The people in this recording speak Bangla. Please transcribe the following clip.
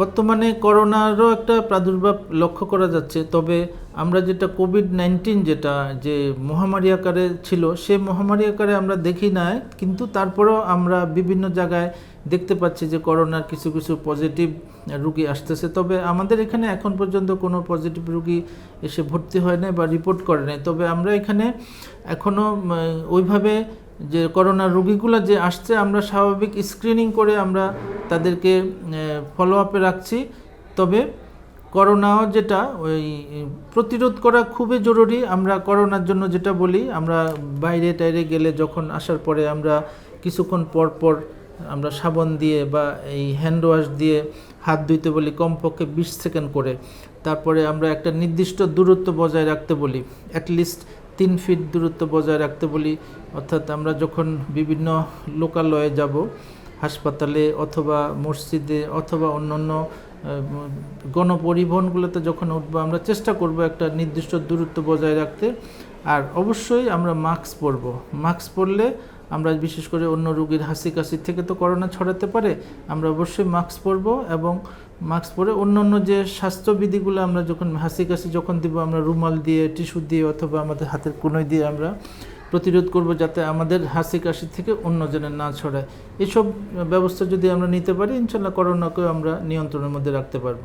বর্তমানে করোনারও একটা প্রাদুর্ভাব লক্ষ্য করা যাচ্ছে। তবে আমরা যেটা কোভিড নাইন্টিন যেটা যে মহামারী আকারে ছিল, সে মহামারী আকারে আমরা দেখি না কিন্তু তারপরেও আমরা বিভিন্ন জায়গায় দেখতে পাচ্ছি যে করোনার কিছু কিছু পজিটিভ রুগী আসতেছে। তবে আমাদের এখানে এখন পর্যন্ত কোনো পজিটিভ রুগী এসে ভর্তি হয় নাই বা রিপোর্ট করে নাই। তবে আমরা এখানে এখনও ওইভাবে যে করোনা রুগীগুলো যে আসছে, আমরা স্বাভাবিক স্ক্রিনিং করে আমরা তাদেরকে ফলো আপে রাখছি। তবে করোনাও যেটা, ওই, প্রতিরোধ করা খুবই জরুরি। আমরা করোনার জন্য যেটা বলি, আমরা বাইরে টাইরে গেলে যখন আসার পরে আমরা কিছুক্ষণ পর পর আমরা সাবান দিয়ে বা এই হ্যান্ড ওয়াশ দিয়ে হাত ধুইতে বলি, কমপক্ষে বিশ সেকেন্ড করে। তারপরে আমরা একটা নির্দিষ্ট দূরত্ব বজায় রাখতে বলি। অ্যাটলিস্ট তিন ফিট দূরত্ব বজায় রাখতে বলি, অর্থাৎ আমরা যখন বিভিন্ন লোকালয়ে যাব, হাসপাতালে অথবা মসজিদে অথবা অন্যান্য গণপরিবহনগুলোতে যখন উঠবো, আমরা চেষ্টা করব একটা নির্দিষ্ট দূরত্ব বজায় রাখতে। আর অবশ্যই আমরা মাস্ক পরবো। মাস্ক পরলে আমরা বিশেষ করে অন্য রোগীর হাসি কাশি থেকে তো করোনা ছড়াতে পারে, আমরা অবশ্যই মাস্ক পরব এবং মাস্ক পরে অন্য অন্য যে স্বাস্থ্যবিধিগুলো আমরা যখন হাসি কাশি যখন দিব, আমরা রুমাল দিয়ে, টিস্যু দিয়ে অথবা আমাদের হাতের কোনোই দিয়ে আমরা প্রতিরোধ করব যাতে আমাদের হাসি কাশি থেকে অন্য জনের না ছড়ায়। এসব ব্যবস্থা যদি আমরা নিতে পারি, ইনশাল্লাহ করোনাকেও আমরা নিয়ন্ত্রণের মধ্যে রাখতে পারব।